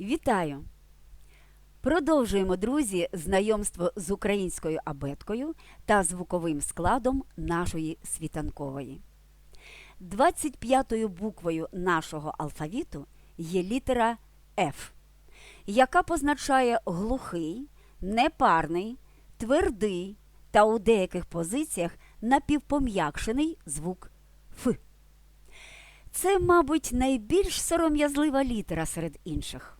Вітаю! Продовжуємо, друзі, знайомство з українською абеткою та звуковим складом нашої світанкової. 25-ю буквою нашого алфавіту є літера F, яка позначає глухий, непарний, твердий та у деяких позиціях напівпом'якшений звук Ф. Це, мабуть, найбільш сором'язлива літера серед інших.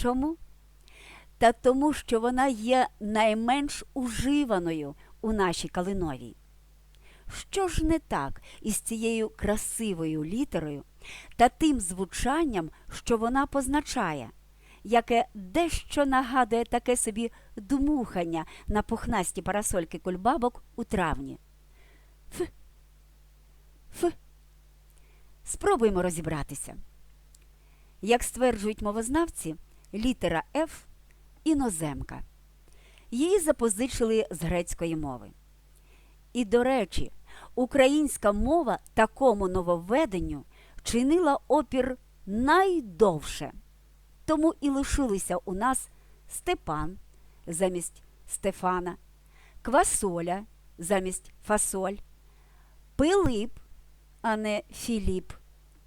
Чому? Та тому, що вона є найменш уживаною у нашій калиновій. Що ж не так із цією красивою літерою та тим звучанням, що вона позначає, яке дещо нагадує таке собі дмухання на пухнасті парасольки кульбабок у травні? Ф. Ф. Спробуємо розібратися. Як стверджують мовознавці, літера F іноземка. Її запозичили з грецької мови. І, до речі, українська мова такому нововведенню чинила опір найдовше. Тому і лишилися у нас Степан замість Стефана, Квасоля замість Фасоль, Пилип, а не Філіп.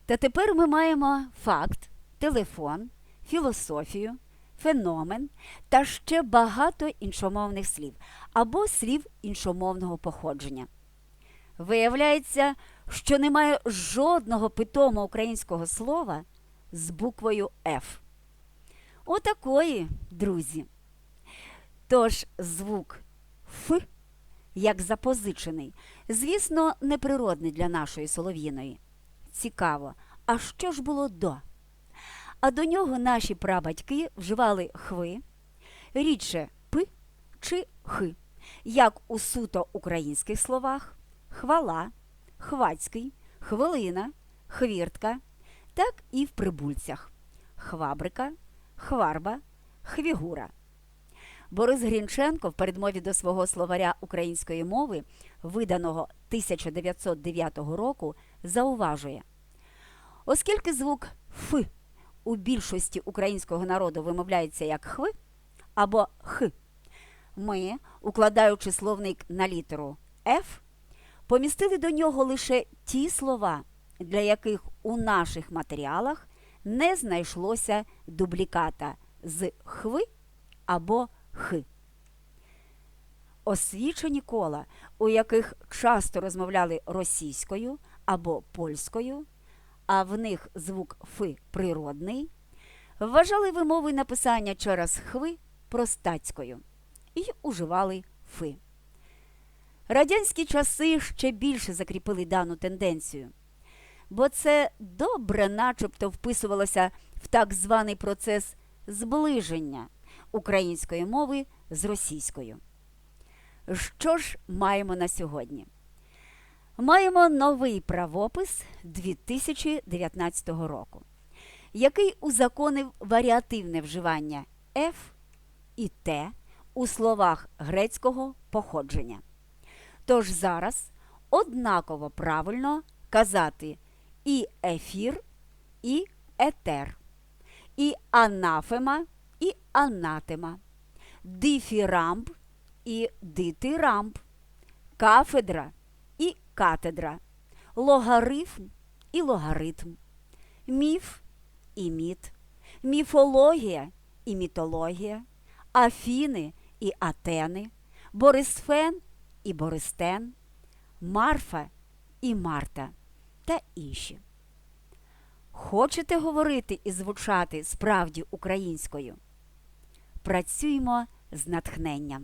Та тепер ми маємо факт, телефон, філософію, феномен та ще багато іншомовних слів або слів іншомовного походження. Виявляється, що немає жодного питомого українського слова з буквою F. Отакої, друзі. Тож звук Ф, як запозичений, звісно, неприродний для нашої солов'їної. Цікаво, а що ж було до? А до нього наші прабатьки вживали хви, рідше пи чи хи, як у суто українських словах хвала, хвацький, хвилина, хвіртка, так і в прибульцях хвабрика, хварба, хвігура. Борис Грінченко в передмові до свого словаря української мови, виданого 1909 року, зауважує, оскільки звук Ф у більшості українського народу вимовляється як хви або х, ми, укладаючи словник на літеру Ф, помістили до нього лише ті слова, для яких у наших матеріалах не знайшлося дубліката з хви або х. Освічені кола, у яких часто розмовляли російською або польською, а в них звук фи природний, вважали вимови написання через хви простацькою і уживали фи. Радянські часи ще більше закріпили дану тенденцію, бо це добре начебто вписувалося в так званий процес зближення української мови з російською. Що ж маємо на сьогодні? Маємо новий правопис 2019 року, який узаконив варіативне вживання F і Т у словах грецького походження. Тож зараз однаково правильно казати і ефір, і етер, і анафема, і анатема, дифірамб і дитирамб, кафедра катедра, логарифм і логаритм, міф і міт, міфологія і мітологія, афіни і атени, борисфен і бористен, марфа і марта та інші. Хочете говорити і звучати справді українською? Працюємо з натхненням.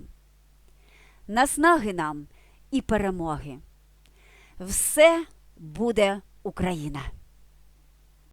Наснаги нам і перемоги. Все буде Україна!